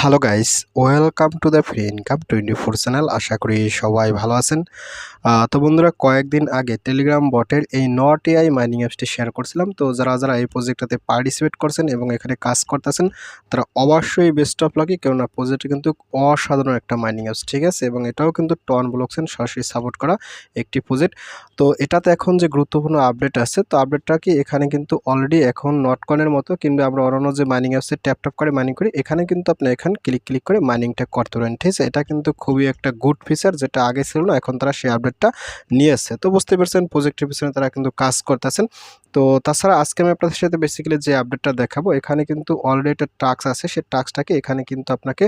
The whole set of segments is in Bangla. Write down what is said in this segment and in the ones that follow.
Hello guys welcome to the free income twenty four channel আশা করি সবাই ভালো আছেন। তো বন্ধুরা, কয়েকদিন আগে টেলিগ্রাম বটের এই নট এআই মাইনিং অ্যাপসটি শেয়ার করছিলাম। তো যারা যারা এই প্রজেক্টটাতে পার্টিসিপেট করছেন এবং এখানে কাজ করতেছেন, তারা অবশ্যই বেস্ট অফ লাকি কেননা প্রজেক্টটি কিন্তু অসাধারণ একটা মাইনিং অ্যাপস ঠিক আছে? এবং এটাও কিন্তু টন ব্লকসেন সরাসরি সাপোর্ট করা একটি প্রজেক্ট তো এটাতে এখন যে গুরুত্বপূর্ণ আপডেট আছে, তো আপডেটটা কি এখানে কিন্তু অলরেডি এখন নটকনের মতো, কিংবা আমরা অন্যান্য যে মাইনিং অ্যাপসে ট্যাপ ট্যাপ করে মাইনিং করি, এখানে কিন্তু আপনি এখানে ক্লিক ক্লিক করে মাইনিংটা করতে পারেন ঠিক আছে? এটা কিন্তু খুবই একটা গুড ফিচার যেটা আগে ছিল না, এখন তারা সেই আপডেটটা নিয়ে এসছে তো বুঝতে পারছেন প্রজেক্টের পিছনে তারা কিন্তু কাজ করতেছেন। তো তাছাড়া আজকে আমি আপনাদের সাথে বেসিক্যালি যে আপডেটটা দেখাবো, এখানে কিন্তু অলরেডি একটা টাক্স আছে। সেই টাক্সটাকে এখানে কিন্তু আপনাকে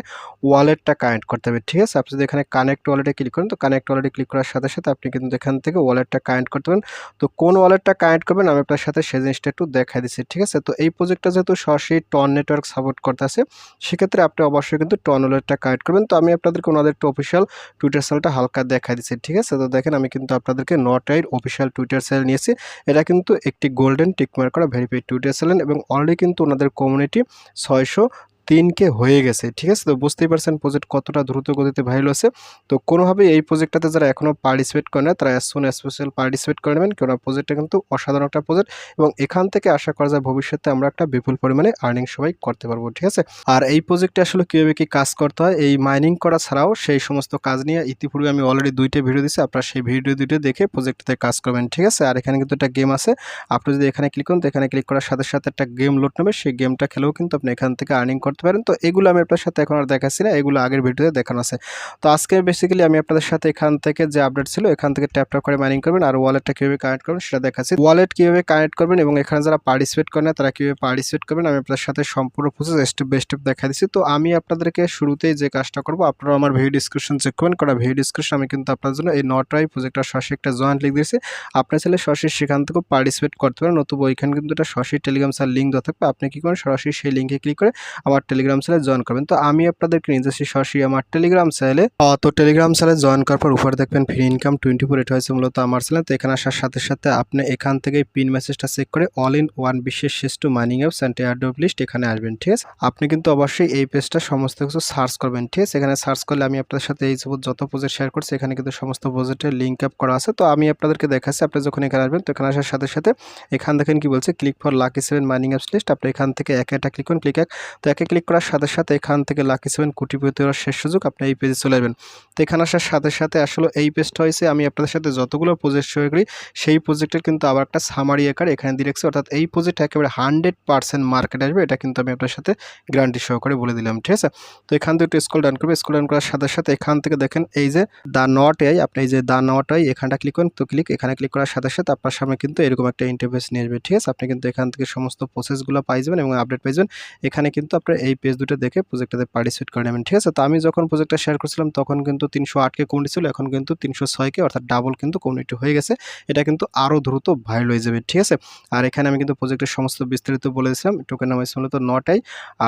ওয়ালেটটা কানেক্ট করতে হবে, ঠিক আছে? আপনি যদি এখানে কানেক্ট ওয়ালেটে ক্লিক করেন, তো কানেক্ট ওয়ালেটে ক্লিক করার সাথে সাথে আপনি কিন্তু এখান থেকে ওয়ালেটটা কানেক্ট করতে পারেন তো কোন ওয়ালেটটা কানেক্ট করবেন, আমি আপনার সাথে সেই জিনিসটা একটু দেখাই দিচ্ছি, ঠিক আছে? তো এই প্রজেক্টটা যেহেতু সরাসরি টন নেটওয়ার্ক সাপোর্ট করতে আছে, সেক্ষেত্রে আপনি অবশ্যই কিন্তু টন ওয়ালেটটা কানেক্ট করবেন। তো আমি আপনাদেরকে ওনাদের একটু অফিসিয়াল টুইটার সেলটা হালকা দেখাই দিচ্ছি, ঠিক আছে? তো দেখেন আমি কিন্তু আপনাদেরকে নটাইর অফিসিয়াল টুইটার সেল নিয়েছি। এটা কিন্তু একটি গোল্ডেন টিকমার্ক করা ভেরিফাইড টুইটার সেলেন এবং অলরেডি কিন্তু ওনাদের কমিউনিটি ছয়শো তিনকে হয়ে গেছে, ঠিক আছে? তো বুঝতেই পারছেন প্রজেক্ট কতটা দ্রুত গতিতে ভাইল আছে তো কোনোভাবেই এই প্রজেক্টটাতে যারা এখনও পার্টিসিপেট করে না, তারা অ্যাজ স্পেশাল পার্টিসিপেট করে নেবেন। কেননা প্রজেক্টটা কিন্তু অসাধারণ একটা প্রজেক্ট এবং এখান থেকে আশা করা যায় ভবিষ্যতে আমরা একটা বিপুল পরিমাণে আর্নিং সবাই করতে পারব, ঠিক আছে? আর এই প্রজেক্টে আসলে কীভাবে কী কাজ করতে হয়, এই মাইনিং করা ছাড়াও সেই সমস্ত কাজ নিয়ে ইতিপূর্বে আমি অলরেডি দুইটা ভিডিও দিচ্ছি আপনারা সেই ভিডিও দুইটা দেখে প্রজেক্টটাতে কাজ করবেন, ঠিক আছে? আর এখানে কিন্তু একটা গেম আছে, আপনি যদি এখানে ক্লিক করেন, তো এখানে ক্লিক করার সাথে সাথে একটা গেম লোড নেবে, সেই গেমটা খেলেও কিন্তু আপনি এখান থেকে আর্নিং করতে পারেন। তো এগুলো আমি আপনার সাথে এখন আর দেখাচ্ছি না, এগুলো আগের ভিডিওতে দেখানো আছে। তো আজকে বেসিক্যালি আমি আপনাদের সাথে এখান থেকে যে আপডেট ছিল, এখান থেকে ট্যাপ ট্যাপ করে মাইনিং করবেন আর ওয়ালেটটা কীভাবে কানেক্ট করবেন সেটা দেখাচ্ছি। ওয়ালেট কীভাবে কানেক্ট করবেন এবং এখানে যারা পার্টিসিপেট করেন না, তারা কীভাবে পার্টিসিপেট করবেন আমি আপনাদের সাথে সম্পূর্ণ প্রসেস স্টেপ বাই স্টেপ দেখা দিচ্ছি তো আমি আপনাদেরকে শুরুতেই যে কাজটা করব আপনারা আমার ভিডিও ডিসক্রিপশন চেক করবেন। কারণ ভিডিও ডিসক্রিপশন আমি কিন্তু আপনার জন্য এই নটরাই প্রজেক্টটা সরাসরি একটা জয়েন্ট লিঙ্ক দিয়েছি। আপনার ছেলে সরাসরি সেখান থেকেও পার্টিসিপেট করতে পারেন নতুবা ওইখানে কিন্তু একটা সরাসরি টেলিগ্রাম স্যার লিঙ্ক দেওয়া থাকবে। আপনি কী করেন, সরাসরি সেই লিঙ্কে ক্লিক করে আমার টেলিগ্রাম চ্যানেলে জয়েন করবেন। তো আমি আপনাদেরকে যাচ্ছি সরাসরি আমার টেলিগ্রাম চ্যানেলে তো টেলিগ্রাম চ্যানেলে জয়েন করার পর উপরে দেখবেন ফ্রি ইনকাম টোয়েন্টি ফোর এটা হয়েছে মূলত আমার চ্যানেল তো এখানে আসার সাথে সাথে আপনি এখান থেকে পিন মেসেজটা চেক করে অল ইন ওয়ান বিশেষ শ্রেষ্ঠ mining apps and airdrop list এখানে আসবেন, ঠিক আছে? আপনি কিন্তু অবশ্যই এই পেজটা সমস্ত কিছু সার্চ করবেন, ঠিক আছে? এখানে সার্চ করলে আমি আপনাদের সাথে এই যত প্রজেক্ট শেয়ার করছি, এখানে কিন্তু সমস্ত প্রজেক্টের লিঙ্ক আপ করা আছে। তো আমি আপনাদেরকে দেখাচ্ছি, আপনি যখন এখানে আসবেন, তো এখানে আসার সাথে সাথে এখান দেখেন কি বলছে click for lucky seven mining apps list আপনি এখান থেকে এক একটা ক্লিক করুন ক্লিক এক। তো একে ক্লিক করার সাথে সাথে এখান থেকে লাকি সেভেন কোটিপতি হওয়ার শেষ সুযোগ আপনি এই পেজে চলে যাবেন তো এখানে আসার সাথে সাথে আসলে এই পেজটা হয়েছে, আমি আপনাদের সাথে যতগুলো প্রজেক্ট শেয়ার করি, সেই প্রজেক্টের কিন্তু আবার একটা সামারি আকার এখানে দিয়ে রাখছি। অর্থাৎ এই প্রজেক্ট একেবারে হান্ড্রেড পার্সেন্ট মার্কেট আসবে, এটা কিন্তু আমি আপনার সাথে গ্যারান্টি সহকারে বলে দিলাম, ঠিক আছে? তো এখান থেকে একটু স্কুল ডান করবে স্কুল ডান করার সাথে সাথে এখান থেকে দেখেন এই যে দা নট আই আপনি এই যে দা নট আই এখানটা ক্লিক করেন, তো ক্লিক এখানে ক্লিক করার সাথে সাথে আপনার সামনে কিন্তু এরকম একটা ইন্টারফেস নিয়ে আসবে, ঠিক আছে? আপনি কিন্তু এখান থেকে সমস্ত প্রসেসগুলো পাই যাবেন এবং আপডেট পাই যাবেন। এখানে কিন্তু আপনার এই পেজ দুটো দেখে প্রজেক্টটাতে পার্টিসিপেট করে নেবেন, ঠিক আছে? তো আমি যখন প্রজেক্টটা শেয়ার করছিলাম, তখন কিন্তু তিনশো আটকে কমিটি ছিল, এখন কিন্তু তিনশো ছয়কে অর্থাৎ ডাবল কিন্তু কমিউনিটি হয়ে গেছে। এটা কিন্তু আরও দ্রুত ভাইরাল হয়ে যাবে, ঠিক আছে? আর এখানে আমি কিন্তু প্রজেক্টের সমস্ত বিস্তারিত বলে দিয়েছিলাম। টোকেন নাম হচ্ছে মূলত নটাই।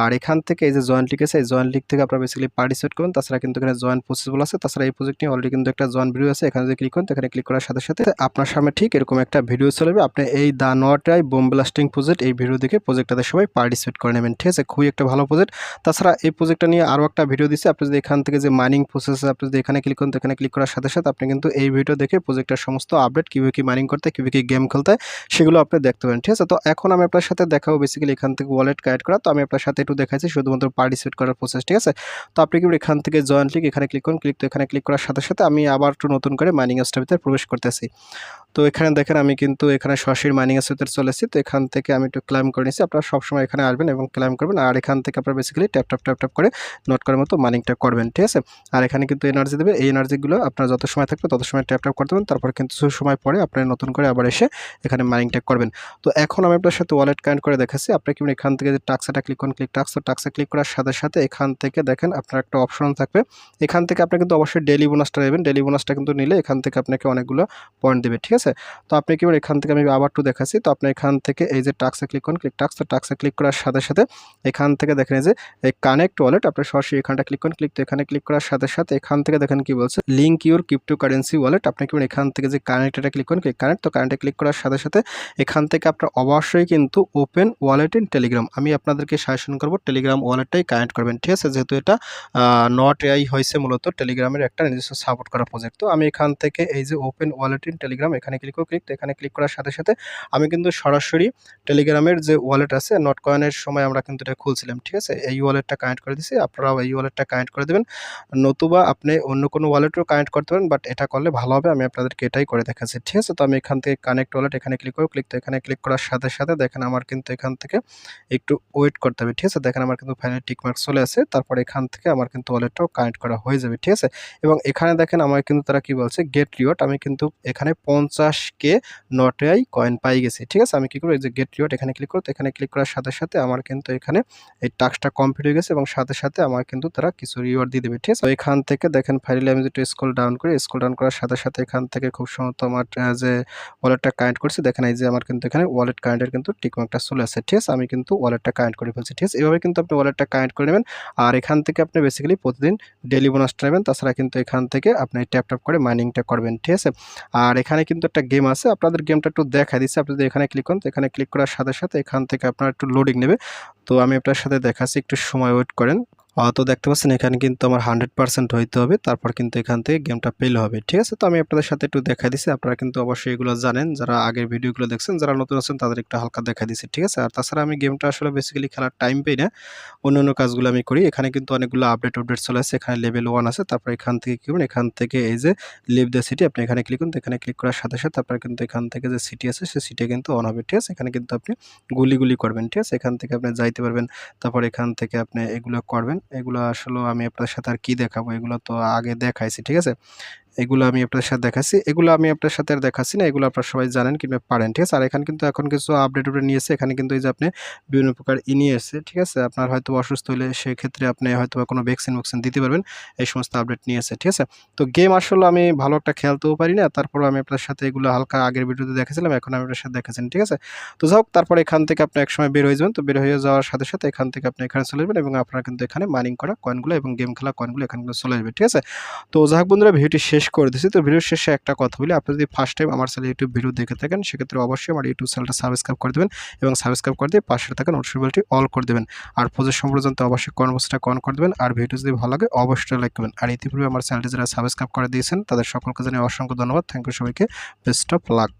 আর এখান থেকে এই যে জয়েন্ট লিগ আছে, এই জয়েন্ট লিগ থেকে আপনারা বেসিক্যালি পার্টিসিপেট করুন। তাছাড়া কিন্তু এখানে জয়েন্ট প্রসেসগুলো আছে। তাছাড়া এই প্রজেক্ট নিয়ে অলরেডি কিন্তু একটা জয়েন্ট ভিডিও আছে, এখানে যদি ক্লিক করেন এখানে ক্লিক করার সাথে সাথে আপনার সামনে ঠিক এরকম একটা ভিডিও চলবে আপনি এই the not AI bomb blasting project এই ভিডিও দেখে প্রজেক্টটাতে সবাই পার্টিসিপেট করে নেবেন, ঠিক আছে? খুবই একটা ভালো প্রজেক্ট তাছাড়া এই প্রজেক্টটা নিয়ে আরও একটা ভিডিও দিচ্ছি। আপনি যদি এখান থেকে যে মাইনিং প্রসেস আপনি যদি এখানে ক্লিক করেন, তো এখানে ক্লিক করার সাথে সাথে আপনি কিন্তু এই ভিডিও দেখে প্রজেক্টের সমস্ত আপডেট কীভাবে কী মাইনিং করতে, কীভাবে কী গেম খেলতে, সেগুলো আপনি দেখতে পারেন, ঠিক আছে? তো এখন আমি আপনার সাথে দেখাবো বেসিক্যালি এখান থেকে ওয়ালেট কানেক্ট করা। তো আমি আপনার সাথে একটু দেখাচ্ছি শুধুমাত্র পার্টিসিপেট করার প্রসেস ঠিক আছে? তো আপনি কিন্তু এখান থেকে জয়েন্ট ক্লিক এখানে ক্লিক করুন। ক্লিক তো এখানে ক্লিক করার সাথে সাথে আমি আবার একটু নতুন করে মাইনিং ভিতরে প্রবেশ করতেছি। তো এখানে দেখেন আমি কিন্তু এখানে সরাসরি মাইনিং ভিতরে চলেছি তো এখান থেকে আমি একটু ক্লাইম করে নিচ্ছি আপনারা সবসময় এখানে আসবেন এবং ক্লাইম করবেন। আর এখান থেকে আপনারা basically tap tap tap tap করে নোট করার মতো মাইনিংটা করবেন, ঠিক আছে? আর এখানে কিন্তু এনার্জি দেবে, এই এনার্জিগুলো আপনার যত সময় থাকবে তত সময় ট্যাপ ট্যাপ করতে তারপর কিন্তু সময় পরে আপনি নতুন করে আবার এসে এখানে মাইনিংটা করবেন। তো এখন আমি আপনার সাথে ওয়ালেট কানেক্ট করে দেখাচ্ছি, আপনি কি এখান থেকে যে টাক্সাটা ক্লিক করুন ক্লিক টাক্স তো টাক্সে ক্লিক করার সাথে সাথে এখান থেকে দেখেন আপনার একটা অপশন থাকবে। এখান থেকে আপনি কিন্তু অবশ্যই ডেলি বোনাসটা নেবেন ডেলি বোনাসটা কিন্তু নিলে এখান থেকে আপনাকে অনেকগুলো পয়েন্ট দেবে, ঠিক আছে? তো আপনি কি এখান থেকে আমি আবার একটু দেখাচ্ছি, তো আপনি এখান থেকে এই যে টাক্সে ক্লিক করুন ক্লিক টাক্স তো টাক্সে ক্লিক করার সাথে সাথে এখান থেকে দেখেন যে, এই কানেক্ট ওয়ালেট আপনি সরাসরি এখানটা ক্লিক করুন ক্লিক তো এখানে ক্লিক করার সাথে সাথে এখান থেকে দেখেন কি বলছে link your crypto currency wallet আপনি কি এখান থেকে যে কানেক্ট এটা ক্লিক করুন ক্লিক কানেক্ট তো কানেক্টে ক্লিক করার সাথে সাথে এখান থেকে আপনার অবশ্যই কিন্তু ওপেন ওয়ালেট ইন টেলিগ্রাম আমি আপনাদেরকে সাজেশন করব টেলিগ্রাম ওয়ালেটটাই কানেক্ট করবেন, ঠিক আছে? যেহেতু এটা নট এআই হয়েছে মূলত টেলিগ্রামের একটা নিজস্ব সাপোর্ট করা প্রজেক্ট তো আমি এখান থেকে এই যে ওপেন ওয়ালেট ইন টেলিগ্রাম এখানে ক্লিক করে ক্লিক তো এখানে ক্লিক করার সাথে সাথে আমি কিন্তু সরাসরি টেলিগ্রামের যে ওয়ালেট আছে নট কয়েনের সময় আমরা কিন্তু এটা খুলছিলাম, ঠিক আছে? এই ওয়ালেটটা কানেক্ট করে দিছি। আপনারাও এই ওয়ালেটটা কানেক্ট করে দেবেন। নতুবা আপনি অন্য কোনো ওয়ালেটও কানেক্ট করতে পারেন বাট এটা করলে ভালো হবে। আমি আপনাদেরকে এটাই করে দেখাচ্ছি, ঠিক আছে? তো আমি এখান থেকে কানেক্ট ওয়ালেট এখানে ক্লিক করব। ক্লিক তো এখানে ক্লিক করার সাথে সাথে দেখেন আমার কিন্তু এখান থেকে একটু ওয়েট করতে হবে, ঠিক আছে? দেখেন আমার কিন্তু ফাইনাল টিকমার্ক চলে আসে। তারপর এখান থেকে আমার কিন্তু ওয়ালেটটাও কানেক্ট করা হয়ে যাবে, ঠিক আছে? এবং এখানে দেখেন আমার কিন্তু তারা কি বলছে? গেট রিওয়ার্ড আমি কিন্তু এখানে পঞ্চাশ কে নটাই কয়েন পাই গেছি, ঠিক আছে? আমি কি করব? এই যে গেট রিওয়ার্ড এখানে ক্লিক করতে এখানে ক্লিক করার সাথে সাথে আমার কিন্তু এখানে এই টাস্কটা কমপ্লিট হয়ে গেছে এবং সাথে সাথে আমার কিন্তু তারা কিছু রিওয়ার্ড দিয়ে দেবে, ঠিক আছে? এখান থেকে দেখেন ফাইনালি আমি যেটা স্কুল ডাউন করি স্কুল ডাউন করার সাথে সাথে এখান থেকে খুব সম্ভবত আমার যে ওয়ালেটটা কানেক্ট করছি, দেখেন এই যে আমার কিন্তু এখানে ওয়ালেট কানেক্টের কিন্তু টিকমার্কটা চলে আসছে ঠিক আছে? আমি কিন্তু ওয়ালেটটা কানেক্ট করে ফেলছি, ঠিক আছে? এভাবে কিন্তু আপনি ওয়ালেটটা কানেক্ট করে নেবেন আর এখান থেকে আপনি বেসিক্যালি প্রতিদিন ডেলি বোনাসটা নেবেন, তাছাড়া কিন্তু এখান থেকে আপনি ট্যাপ ট্যাপ করে মাইনিংটা করবেন, ঠিক আছে? আর এখানে কিন্তু একটা গেম আছে, আপনাদের গেমটা একটু দেখা দিচ্ছে, আপনি যদি এখানে ক্লিক করেন, তো এখানে ক্লিক করার সাথে সাথে এখান থেকে আপনার একটু লোডিং নেবে, তো আমি আপনার সাথে দেখাচ্ছি একটু সময় ওয়েট করেন। তো দেখতে পাচ্ছেন, এখানে কিন্তু আমার হান্ড্রেড পার্সেন্ট হইতে হবে, তারপর কিন্তু এখান থেকে গেমটা পেলে হবে, ঠিক আছে? তো আমি আপনাদের সাথে একটু দেখা দিচ্ছি আপনারা কিন্তু অবশ্যই এগুলো জানেন, যারা আগের ভিডিওগুলো দেখছেন, যারা নতুন আছেন, তাদের একটু হালকা দেখা দিচ্ছি ঠিক আছে? আর তাছাড়া আমি গেমটা আসলে বেসিক্যালি খেলার টাইম পাই না, অন্য অন্য কাজগুলো আমি করি, এখানে কিন্তু অনেকগুলো আপডেট আপডেট চলে আসছে, এখানে লেভেল ওয়ান আছে, তারপর এখান থেকে কি করবেন, এখান থেকে এই যে লিভ দ্য সিটি আপনি এখানে ক্লিক করুন এখানে ক্লিক করার সাথে সাথে আপনার কিন্তু এখান থেকে যে সিটি আছে, সেই সিটি কিন্তু অন হবে, ঠিক আছে? এখানে কিন্তু আপনি গুলি গুলি করবেন, ঠিক আছে? এখান থেকে আপনি যাইতে পারবেন, তারপর এখান থেকে আপনি এগুলো করবেন এগুলো আসলে আমি আপনার সাথে আর কি দেখাবো? এগুলো তো আগে দেখাইছি ঠিক আছে? এগুলো আমি আপনার সাথে দেখাচ্ছি। এগুলো আমি আপনার সাথে আর দেখাচ্ছি না। এগুলো আপনারা সবাই জানেন কিংবা পারেন, ঠিক আছে? আর এখানে কিন্তু এখন কিছু আপডেট আপডেট নিয়েছে এখানে কিন্তু এই যে আপনি বিভিন্ন প্রকার ই নিয়ে এসছে, ঠিক আছে? আপনার হয়তো অসুস্থ হলে সেক্ষেত্রে আপনি হয়তো কোনো ভ্যাকসিন ভ্যাকসিন দিতে পারবেন। এই সমস্ত আপডেট নিয়েছে ঠিক আছে? তো গেম আসলে আমি ভালো একটা খেলতেও পারি না। তারপরে আমি আপনার সাথে এগুলো হালকা আগের ভিডিওতে দেখেছিলাম। এখন আমি আপনার সাথে দেখাচ্ছেন ঠিক আছে? তো যাই হোক, তারপর এখান থেকে আপনি একসময় বের হয়ে যাবেন। তো বের হয়ে যাওয়ার সাথে সাথে এখান থেকে আপনি এখানে চলে যাবেন এবং আপনারা কিন্তু এখানে মাইনিং করা কয়েনগুলো এবং গেম খেলা কয়েনগুলো এখানে চলে যাবে ঠিক আছে? তো যাই হোক বন্ধুরা ভিডিওটি শেষ করে দিচ্ছি তো ভিডিওর শেষে একটা কথা বলি। আপনি যদি ফার্স্ট টাইম আমার চ্যানেল ইউটিউব ভিডিও দেখে থাকেন, সেক্ষেত্রে অবশ্যই আমার ইউটিউব চ্যানেলটা সাবস্ক্রাইব করে দেবেন এবং সাবস্ক্রাইব করে দিয়ে পাশে থাকা নোটিফিকেশনটি অল করে দেবেন। আর প্রজেক্ট সম্পর্কে অবশ্যই কর্মসূচিটা কন করে দেবেন। আর ভিডিও যদি ভালো লাগে, অবশ্যই লাইক করবেন। আর ইতিপূর্বে আমার চ্যানেলটি যারা সাবস্ক্রাইব করে দিয়েছেন, তাদের সকলকে জানিয়ে অসংখ্য ধন্যবাদ। থ্যাংক ইউ সবাইকে। Best of luck